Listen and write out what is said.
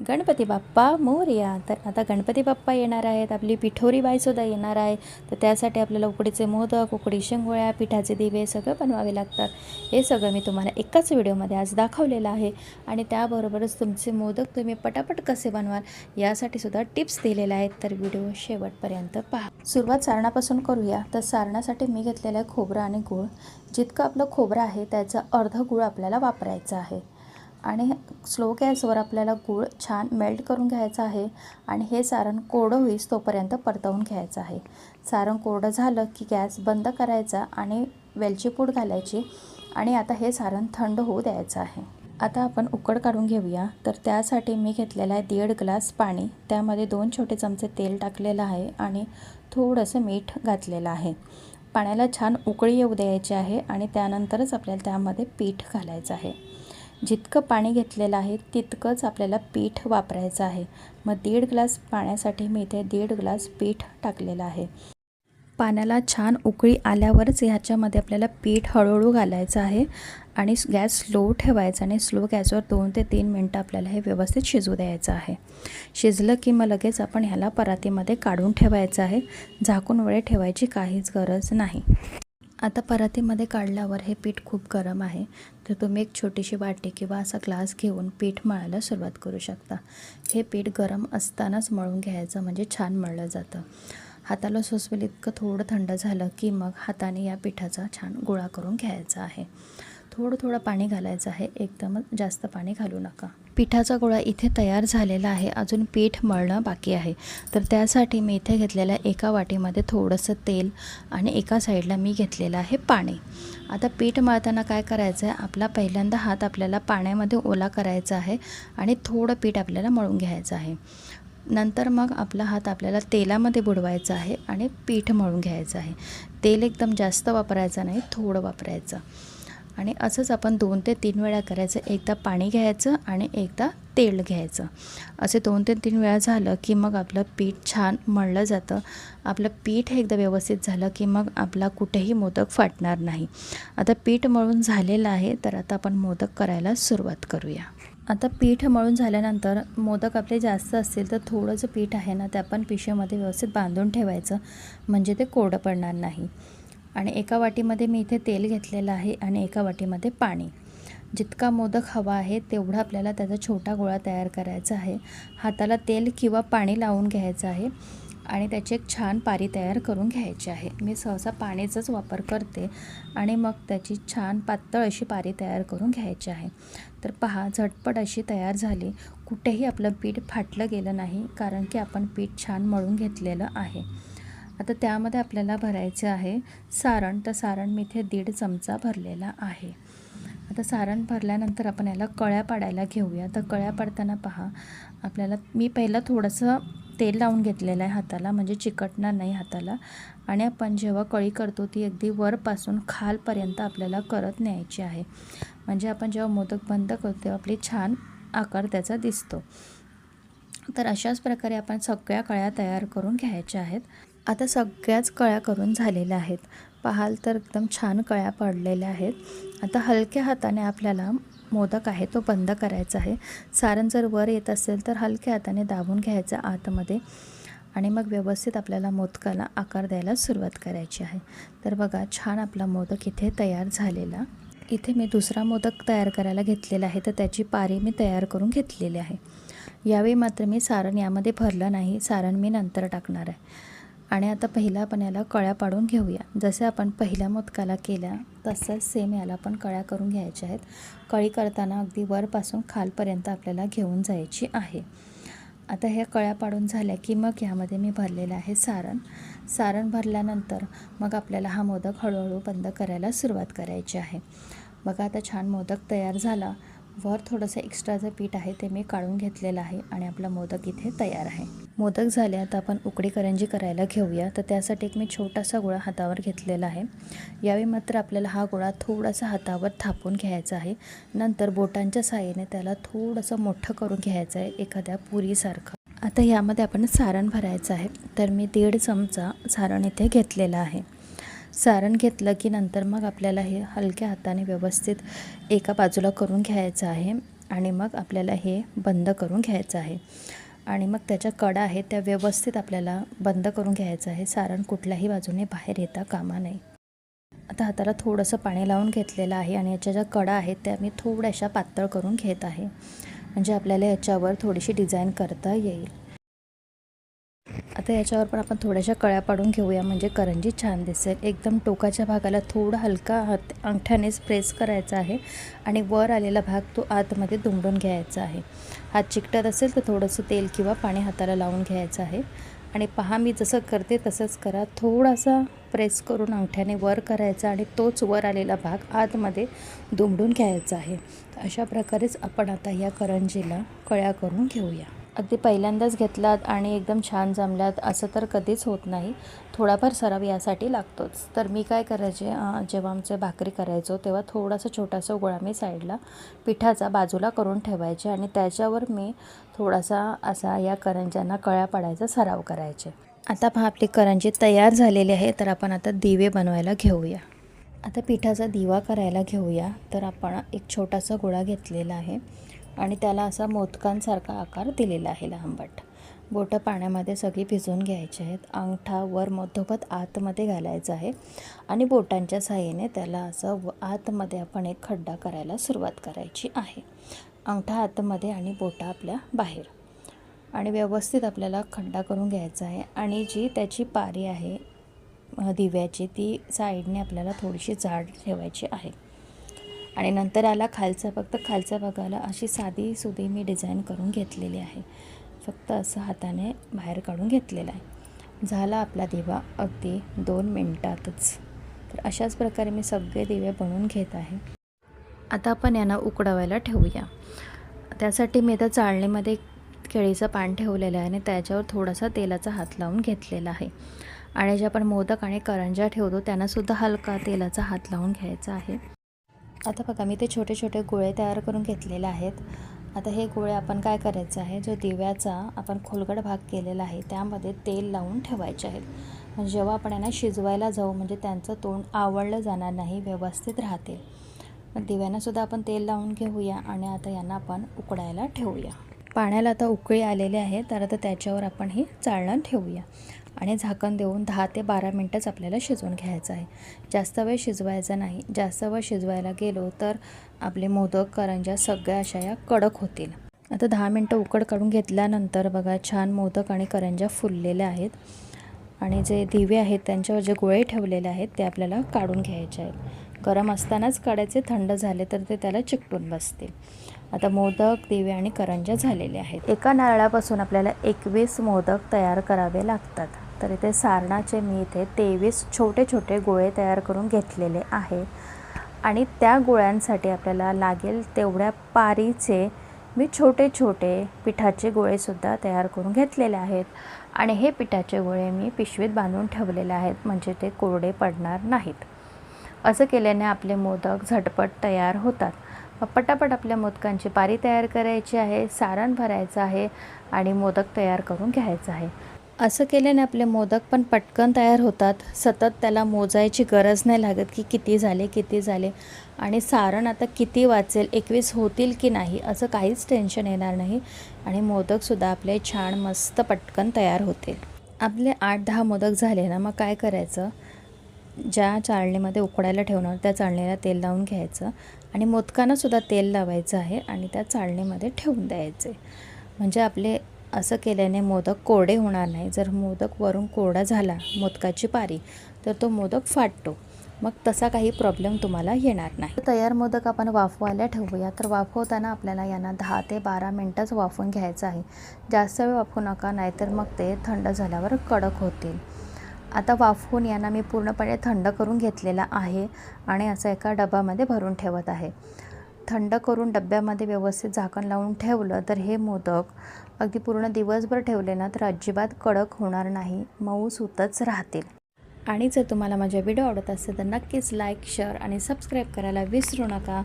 गणपती बाप्पा मोरया. तर आता गणपती बाप्पा येणार आहेत. आपली पिठोरी बाईसुद्धा येणार आहे. तर त्यासाठी आपल्याला उकडीचे मोदक उकडी शेंगोळ्या पिठाचे दिवे सगळं बनवावे लागतात. हे सगळं मी तुम्हाला एकाच व्हिडिओमध्ये आज दाखवलेलं आहे. आणि त्याबरोबरच तुमचे मोदक तुम्ही पटापट कसे बनवाल यासाठी सुद्धा टिप्स दिलेल्या आहेत. तर व्हिडिओ शेवटपर्यंत पहा. सुरुवात सारणापासून करूया. तर सारणासाठी मी घेतलेलं आहे खोबरं आणि गूळ. जितकं आपलं खोबरं आहे त्याचा अर्ध गूळ आपल्याला वापरायचा आहे. आणि स्लो गॅसवर आपल्याला गूळ छान मेल्ट करून घ्यायचं आहे आणि हे सारण कोरडं होईस तोपर्यंत परतवून घ्यायचं आहे. सारण कोरडं झालं की गॅस बंद करायचा आणि वेलची पूड घालायची आणि आता हे सारण थंड होऊ द्यायचं आहे. आता आपण उकड काढून घेऊया. तर त्यासाठी मी घेतलेलं आहे दीड ग्लास पाणी. त्यामध्ये दोन छोटे चमचे तेल टाकलेलं आहे आणि थोडंसं मीठ घातलेलं आहे. पाण्याला छान उकळी येऊ द्यायची आहे आणि त्यानंतरच आपल्याला त्यामध्ये पीठ घालायचं आहे. जितकं पाणी घेतलेलं आहे तितकंच आपल्याला पीठ वापरायचं आहे. मग दीड ग्लास पाण्यासाठी मी इथे दीड ग्लास पीठ टाकलेलं आहे. पाण्याला छान उकळी आल्यावरच ह्याच्यामध्ये आपल्याला पीठ हळूहळू घालायचं आहे आणि गॅस स्लो ठेवायचा आणि स्लो गॅसवर दोन ते तीन मिनटं आपल्याला हे व्यवस्थित शिजू द्यायचं आहे. शिजलं की मग लगेच आपण ह्याला परातीमध्ये काढून ठेवायचं आहे. झाकून वेळे ठेवायची काहीच गरज नाही. आता परातीमध्ये काढल्यावर हे पीठ खूप गरम आहे तर तुम्ही एक छोटीशी वाटी किंवा असा ग्लास घेऊन पीठ मळायला सुरुवात करू शकता. हे पीठ गरम असतानाच मळून घ्यायचं म्हणजे छान मळलं जातं. हाताला सोसवेल इतकं थोडं थंड झालं की मग हाताने या पिठाचा छान गोळा करून घ्यायचा आहे. थोडं थोडं पाणी घालायचं आहे. एकदमच जास्त पाणी घालू नका. पिठाचा गोळा इथे तयार झालेला आहे. अजून पीठ मळणं बाकी आहे. तर त्यासाठी मी इथे घेतलेल्या एका वाटीमध्ये थोडंसं तेल आणि एका साईडला मी घेतलेलं आहे पाणी. आता पीठ मळताना काय करायचं आहे आपला पहिल्यांदा हात आपल्याला पाण्यामध्ये ओला करायचा आहे आणि थोडं पीठ आपल्याला मळून घ्यायचं आहे. नंतर मग आपला हात आपल्याला तेलामध्ये बुडवायचा आहे आणि पीठ मळून घ्यायचं आहे. तेल एकदम जास्त वापरायचं नाही थोडं वापरायचं. आणि असंच आपण दोन ते तीन वेळा करायचं. एकदा पाणी घ्यायचं आणि एकदा तेल घ्यायचं. असे दोन ते तीन वेळा झालं की मग आपलं पीठ छान मळलं जातं. आपलं पीठ हे एकदा व्यवस्थित झालं की मग आपला कुठेही मोदक फाटणार नाही. आता पीठ मळून झालेलं आहे तर आता आपण मोदक करायला सुरुवात करूया. आता पीठ मळून झाल्यानंतर मोदक आपले जास्त असतील तर थोडंसं पीठ आहे ना ते आपण पिशवीमध्ये व्यवस्थित बांधून ठेवायचं. म्हणजे ते कोरडं पडणार नाही. आणि एका वाटीमध्ये मी इथे तेल घेतलेलं आहे आणि एका वाटीमध्ये पाणी. जितका मोदक हवा आहे तेवढा आपल्याला त्याचा छोटा गोळा तयार करायचा आहे. हाताला तेल किंवा पाणी लावून घ्यायचं आहे आणि त्याची एक छान पारी तयार करून घ्यायची आहे. मी सहसा पाण्याचाच वापर करते आणि मग त्याची छान पातळ अशी पारी तयार करून घ्यायची आहे. तर पहा झटपट अशी तयार झाली. कुठेही आपलं पीठ फाटलं गेलं नाही कारण की आपण पीठ छान मळून घेतलेलं आहे. आता त्यामध्ये आपल्याला भरायचं आहे सारण. तर सारण मी इथे दीड चमचा भरलेला आहे. आता सारण भरल्यानंतर आपण याला कळ्या पाडायला घेऊया. तर कळ्या पाडताना पहा आपल्याला मी पहिलं थोडंसं तेल लावून घेतलेलं आहे हाताला म्हणजे चिकटणार नाही हाताला. आणि आपण जेव्हा कळी करतो ती अगदी वरपासून खालपर्यंत आपल्याला करत न्यायची आहे. म्हणजे आपण जेव्हा मोदक बंद करतो तेव्हा आपली छान आकार त्याचा दिसतो. तर अशाच प्रकारे आपण सगळ्या कळ्या तयार करून घ्यायच्या आहेत. आता सगळ्याच कळ्या करून झालेल्या आहेत. पाहाल तर एकदम छान कळ्या पडलेल्या आहेत. आता हलक्या हाताने आपल्याला मोदक आहे तो बंद करायचा आहे. सारण जर वर येत असेल तर हलक्या हाताने दाबून घ्यायचं आतमध्ये आणि मग व्यवस्थित आपल्याला मोदकाला आकार द्यायला सुरुवात करायची आहे. तर बघा छान आपला मोदक इथे तयार झालेला. इथे मी दुसरा मोदक तयार करायला घेतलेला आहे तर त्याची पारी मी तयार करून घेतलेली आहे. यावेळी मात्र मी सारण यामध्ये भरलं नाही सारण मी नंतर टाकणार आहे. आणि आता पहिला आपण याला कळ्या पाडून घेऊया. जसे आपण पहिल्या मोदकाला केल्या तसंच सेम याला पण कळ्या करून घ्यायच्या आहेत. कळी करताना अगदी वरपासून खालपर्यंत आपल्याला घेऊन जायची आहे. आता ह्या कळ्या पाडून झाल्या की मग ह्यामध्ये मी भरलेलं आहे सारण. सारण भरल्यानंतर मग आपल्याला हा मोदक हळूहळू बंद करायला सुरुवात करायची आहे. बघा आता छान मोदक तयार झाला. वर थोडंसं एक्स्ट्राचं पीठ आहे ते मी काढून घेतलेलं आहे आणि आपला मोदक इथे तयार आहे. मोदक झाले आता आपण उकडी करंजी करायला घेऊया. तर त्यासाठी एक मी छोटासा गोळा हातावर घेतलेला आहे. यावेळी मात्र आपल्याला हा गोळा थोडासा हातावर थापून घ्यायचा आहे. नंतर बोटांच्या साहाय्याने त्याला थोडंसं मोठं करून घ्यायचं आहे एखाद्या पुरीसारखं. आता यामध्ये आपण सारण भरायचं आहे. तर मी दीड चमचा सारण इथे घेतलेला आहे. सारण घेतलं की नंतर मग आपल्याला हे हलक्या हाताने व्यवस्थित एका बाजूला करून घ्यायचं आहे आणि मग आपल्याला हे बंद करून घ्यायचं आहे. आणि मग त्याच्या कडा आहेत त्या व्यवस्थित आपल्याला बंद करून घ्यायचं आहे. सारण कुठल्याही बाजूने बाहेर येता कामा नये. आता हाताला थोडंसं पाणी लावून घेतलेलं आहे आणि याच्या ज्या कडा आहेत त्या मी थोड्याशा पातळ करून घेत आहे. म्हणजे आपल्याला याच्यावर थोडीशी डिझाईन करता येईल. आता याच्यावर पण आपण थोड्याशा कळ्या पाडून घेऊया म्हणजे करंजी छान दिसेल. एकदम टोकाच्या भागाला थोडा हलका हात अंगठ्यानेच प्रेस करायचा आहे आणि वर आलेला भाग तो आतमध्ये दुमडून घ्यायचा आहे. हात चिकटत असेल तर थोडंसं तेल किंवा पाणी हाताला लावून घ्यायचं आहे. आणि पहा मी जसं करते तसंच करा. थोडासा प्रेस करून अंगठ्याने वर करायचा आणि तोच वर आलेला भाग आतमध्ये दुमडून घ्यायचा आहे. तर अशा प्रकारेच आपण आता या करंजीला कळ्या करून घेऊया. अगदी पहिल्यांदाच घेतलात आणि एकदम छान जमल्यात असं तर कधीच होत नाही. थोडाफार सराव यासाठी लागतोच. तर मी काय करायचे जेव्हा आमचे भाकरी करायचो तेव्हा थोडासा छोटासा गोळा मी साईडला पिठाचा बाजूला करून ठेवायचे आणि त्याच्यावर मी थोडासा असा या करंज्यांना कळ्या पाडायचा सराव करायचे. आता पहा आपली करंजी तयार झालेली आहे तर आपण आता दिवे बनवायला घेऊया. आता पिठाचा दिवा करायला घेऊया. तर आपण एक छोटासा गोळा घेतलेला आहे. आणि त्याला असा मोदकांसारखा आकार दिलेला आहे लांबट बोटं. पाण्यामध्ये सगळी भिजवून घ्यायची आहेत. अंगठा वर मधोमध आतमध्ये घालायचं आहे आणि बोटांच्या साहाय्याने त्याला असं व आतमध्ये आपण एक खड्डा करायला सुरुवात करायची आहे. अंगठा आतमध्ये आणि बोटं आपल्या बाहेर. आणि व्यवस्थित आपल्याला खड्डा करून घ्यायचा आहे आणि जी त्याची पारी आहे दिव्याची ती साईडने आपल्याला थोडीशी जाड ठेवायची आहे. आणि नंतर आला खालचा फक्त खालच्या भागाला अशी साधी सुधी मी डिझाईन करून घेतलेली आहे. फक्त असं हाताने बाहेर काढून घेतलेलं आहे. झाला आपला दिवा अगदी दोन मिनटातच. तर अशाच प्रकारे मी सगळे दिवे बनवून घेत आहे. आता आपण यांना उकडवायला ठेवूया. त्यासाठी मी आता चाळणीमध्ये केळीचं पान ठेवलेलं आहे आणि त्याच्यावर थोडासा तेलाचा हात लावून घेतलेला आहे. आणि जे आपण मोदक आणि करंज्या ठेवतो त्यांनासुद्धा हलका तेलाचा हात लावून घ्यायचा आहे. आता बघा मी ते छोटे छोटे गोळे तयार करून घेतलेले आहेत. आता हे गोळे आपण काय करायचं आहे? जो दिव्याचा आपण खोलगड भाग केलेला आहे त्यामध्ये तेल लावून ठेवायचे आहेत. म्हणजे जेव्हा आपण यांना शिजवायला जाऊ म्हणजे त्यांचं तोंड आवडलं जाणार नाही व्यवस्थित राहते. दिव्यांनासुद्धा आपण तेल लावून घेऊया आणि आता यांना आपण उकडायला ठेवूया. पाण्याला आता उकळी आलेले आहे तर आता त्याच्यावर आपण ही चाळणं ठेवूया. आणि झाकण देऊन दहा ते बारा मिनटंच आपल्याला शिजवून घ्यायचं आहे. जास्त वेळ शिजवायचा नाही. जास्त वेळ शिजवायला गेलो तर आपले मोदक करंज्या सगळ्या अशा या कडक होतील. आता दहा मिनटं उकड काढून घेतल्यानंतर बघा छान मोदक आणि करंज्या फुललेल्या आहेत. आणि जे दिवे आहेत त्यांच्यावर जे गोळे ठेवलेले आहेत ते आपल्याला काढून घ्यायचे आहेत. गरम असतानाच काढायचे थंड झाले तर ते त्याला चिकटून बसतील आता मोदक दिवे आणि करंज्या झालेले आहेत. एका नारळापासून आपल्याला एकवीस मोदक तयार करावे लागतात. तर इथे सारणाचे मी इथे तेवीस छोटे छोटे गोळे तयार करून घेतलेले आहे. आणि त्या गोळ्यांसाठी आपल्याला लागेल तेवढ्या पारीचे मी छोटे छोटे पिठाचे गोळेसुद्धा तयार करून घेतलेले आहेत. आणि हे पिठाचे गोळे मी पिशवीत बांधून ठेवलेले आहेत म्हणजे ते कोरडे पडणार नाहीत. असं केल्याने आपले मोदक झटपट तयार होतात. मग पटापट आपल्या मोदकांची पारी तयार करायची आहे सारण भरायचं आहे आणि मोदक तयार करून घ्यायचं आहे. असं केल्याने आपले मोदक पण पटकन तयार होतात. सतत त्याला मोजायची गरज नाही लागत की किती झाले किती झाले. आणि सारण आता किती वाचेल एकवीस होतील की नाही असं काहीच टेन्शन येणार नाही. आणि मोदकसुद्धा आपले छान मस्त पटकन तयार होतील. आपले आठ दहा मोदक झाले ना मग काय करायचं? ज्या चाळणीमध्ये उकडायला ठेवणार त्या चाळणीला तेल लावून घ्यायचं. आणि मोदकांनासुद्धा तेल लावायचं आहे आणि त्या चाळणीमध्ये ठेवून द्यायचे. म्हणजे आपले असं केल्याने मोदक कोरडे होणार नाही. जर मोदक वरून कोरडा झाला मोदकाची पारी तर तो मोदक फाटतो. मग तसा काही प्रॉब्लेम तुम्हाला येणार नाही. तयार मोदक आपण वाफवायला ठेवूया. तर वाफवताना आपल्याला यांना दहा ते बारा मिनटंच वाफवून घ्यायचं आहे. जास्त वेळ वाफवू नका नाहीतर मग ते थंड झाल्यावर कडक होतील. आता वाफवून यांना मी पूर्णपणे थंड करून घेतलेला आहे आणि असं एका डब्यामध्ये भरून ठेवत आहे. थंड करून डब्यामध्ये व्यवस्थित झाकण लावून ठेवलं तर हे मोदक अगदी पूर्ण दिवसभर ठेवले ना तर अजिबात कडक होणार नाही. मऊ सुतच राहतील. आणि जर तुम्हाला माझा व्हिडिओ आवडत असेल तर नक्कीच लाईक शेअर आणि सबस्क्राईब करायला विसरू नका.